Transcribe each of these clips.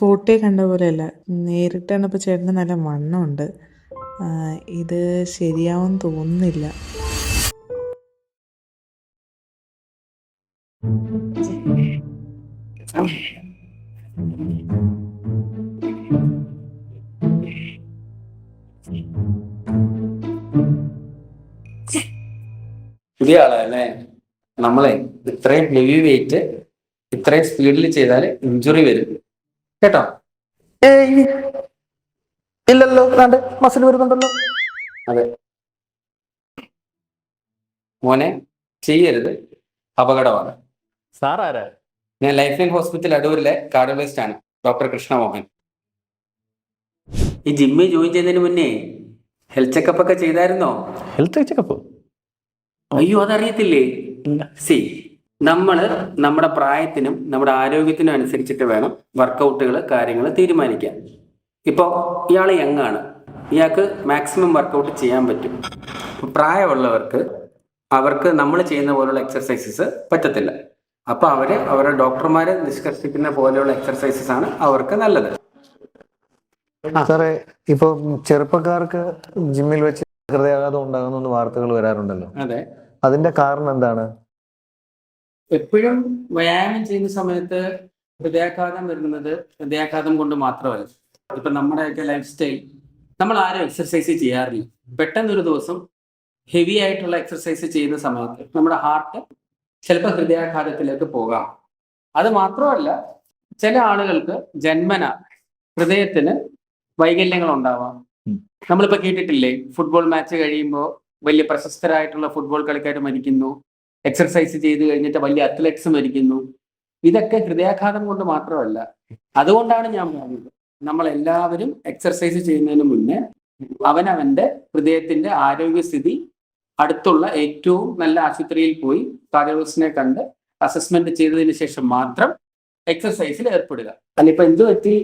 Photo കണ്ട പോലെയല്ല. നേരിട്ട് കണ്ടപ്പോൾ ചേട്ടന് നല്ല വണ്ണമുണ്ട് ഇത് ശരിയാവും തോന്നുന്നില്ല. പുതിയ ആളല്ലേ നമ്മളെ ഇത്രയും ഹെവി വെയിറ്റ് ഇത്രയും സ്പീഡിൽ ചെയ്താൽ ഇഞ്ചുറി വരും. കേട്ടോ? ഏയ്. ഇല്ലല്ലോ കണ്ട് മസിൽ വരുന്നുണ്ടല്ലോ. അതെ. മോനെ ചെയ്യരുത്. അപകടമാണ്. സാർ ആരാ ഞാൻ ലൈഫ് ലൈൻ ഹോസ്പിറ്റൽ അടൂരിലെ കാർഡിയോളജിസ്റ്റ് ആണ് ഡോക്ടർ കൃഷ്ണമോഹൻ. ഈ ജിമ്മിൽ ജോയിൻ ചെയ്യുന്നതിന് മുന്നേ ഹെൽത്ത് ചെക്കപ്പ് ഒക്കെ ചെയ്തായിരുന്നോ? Health checkup? അയ്യോ അതറിയത്തില്ലേ? സി. നമ്മൾ നമ്മുടെ പ്രായത്തിനും നമ്മുടെ ആരോഗ്യത്തിനും അനുസരിച്ചിട്ട് വേണം വർക്കൗട്ടുകൾ കാര്യങ്ങൾ തീരുമാനിക്കാൻ. ഇപ്പോൾ ഇയാൾ യങ്ങാണ്. ആണ് ഇയാൾക്ക് മാക്സിമം വർക്കൗട്ട് ചെയ്യാൻ പറ്റും. പ്രായമുള്ളവർക്ക് അവർക്ക് നമ്മൾ ചെയ്യുന്ന പോലുള്ള എക്സർസൈസസ് പറ്റത്തില്ല. അപ്പൊ അവർ അവരുടെ ഡോക്ടർമാരെ നിഷ്കർഷിക്കുന്ന പോലെയുള്ള എക്സർസൈസസ് ആണ് അവർക്ക് നല്ലത്. സാറേ ഇപ്പൊ ചെറുപ്പക്കാർക്ക് ജിമ്മിൽ വെച്ച് ഹൃദയാഘാതം ഉണ്ടാകുന്ന വാർത്തകൾ വരാറുണ്ടല്ലോ. അതെ. അതിന്റെ കാരണം എന്താണ്? എപ്പോഴും വ്യായാമം ചെയ്യുന്ന സമയത്ത് ഹൃദയാഘാതം വരുന്നത് ഹൃദയാഘാതം കൊണ്ട് മാത്രമല്ല. ഇപ്പൊ നമ്മുടെയൊക്കെ ലൈഫ് സ്റ്റൈൽ നമ്മൾ ആരും എക്സർസൈസ് ചെയ്യാറില്ല. പെട്ടെന്നൊരു ദിവസം ഹെവി ആയിട്ടുള്ള എക്സർസൈസ് ചെയ്യുന്ന സമയത്ത് നമ്മുടെ ഹാർട്ട് ചിലപ്പോൾ ഹൃദയാഘാതത്തിലേക്ക് പോകാം. അത് മാത്രമല്ല ചില ആളുകൾക്ക് ജന്മന ഹൃദയത്തിന് വൈകല്യങ്ങൾ ഉണ്ടാവാം. നമ്മളിപ്പോ കേട്ടിട്ടില്ലേ ഫുട്ബോൾ മാച്ച് കഴിയുമ്പോൾ വലിയ പ്രശസ്തരായിട്ടുള്ള ഫുട്ബോൾ കളിക്കാർ മരിക്കുന്നു. എക്സർസൈസ് ചെയ്ത് കഴിഞ്ഞിട്ട് വലിയ അത്ലറ്റ്സ് മരിക്കുന്നു. ഇതൊക്കെ ഹൃദയാഘാതം കൊണ്ട് മാത്രമല്ല. അതുകൊണ്ടാണ് ഞാൻ പറഞ്ഞത്. നമ്മൾ എല്ലാവരും എക്സർസൈസ് ചെയ്യുന്നതിന് മുന്നേ അവനവന്റെ ഹൃദയത്തിന്റെ ആരോഗ്യസ്ഥിതി അടുത്തുള്ള ഏറ്റവും നല്ല ആശുപത്രിയിൽ പോയി കാർഡിയോളജിസ്റ്റിനെ കണ്ട് അസസ്മെന്റ് ചെയ്തതിന് ശേഷം മാത്രം എക്സർസൈസിൽ ഏർപ്പെടുക. അല്ല ഇപ്പൊ എന്ത് പറ്റി?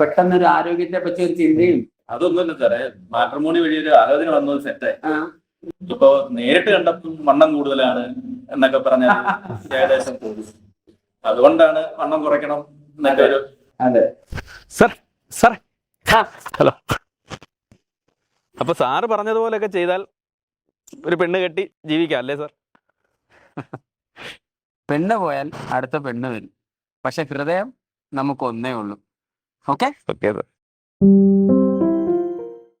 പെട്ടെന്നൊരു ആരോഗ്യത്തെ പറ്റി ഒരു ചിന്തയും അതൊന്നും സാറേ. മാട്രിമോണി വഴി ഒരു ആലോചന വന്നത് സെറ്റായി ഇപ്പൊ നേരിട്ട് കണ്ടപ്പോൾ വണ്ണം കൂടുതലാണ് എന്നൊക്കെ പറഞ്ഞ ഏകദേശം അതുകൊണ്ടാണ് വണ്ണം കുറയ്ക്കണം എന്നൊക്കെ ഒരു അതെ. സാർ സാർ ആ. ഹലോ. അപ്പൊ സാറ് പറഞ്ഞതുപോലെയൊക്കെ ചെയ്താൽ ഒരു പെണ്ണ് കെട്ടി ജീവിക്കാം അല്ലേ സാർ? പെണ്ണ് പോയാൽ അടുത്ത പെണ്ണ് വരും. പക്ഷെ ഹൃദയം നമുക്ക് ഒന്നേ ഉള്ളൂ. ഓക്കെ? Okay sir.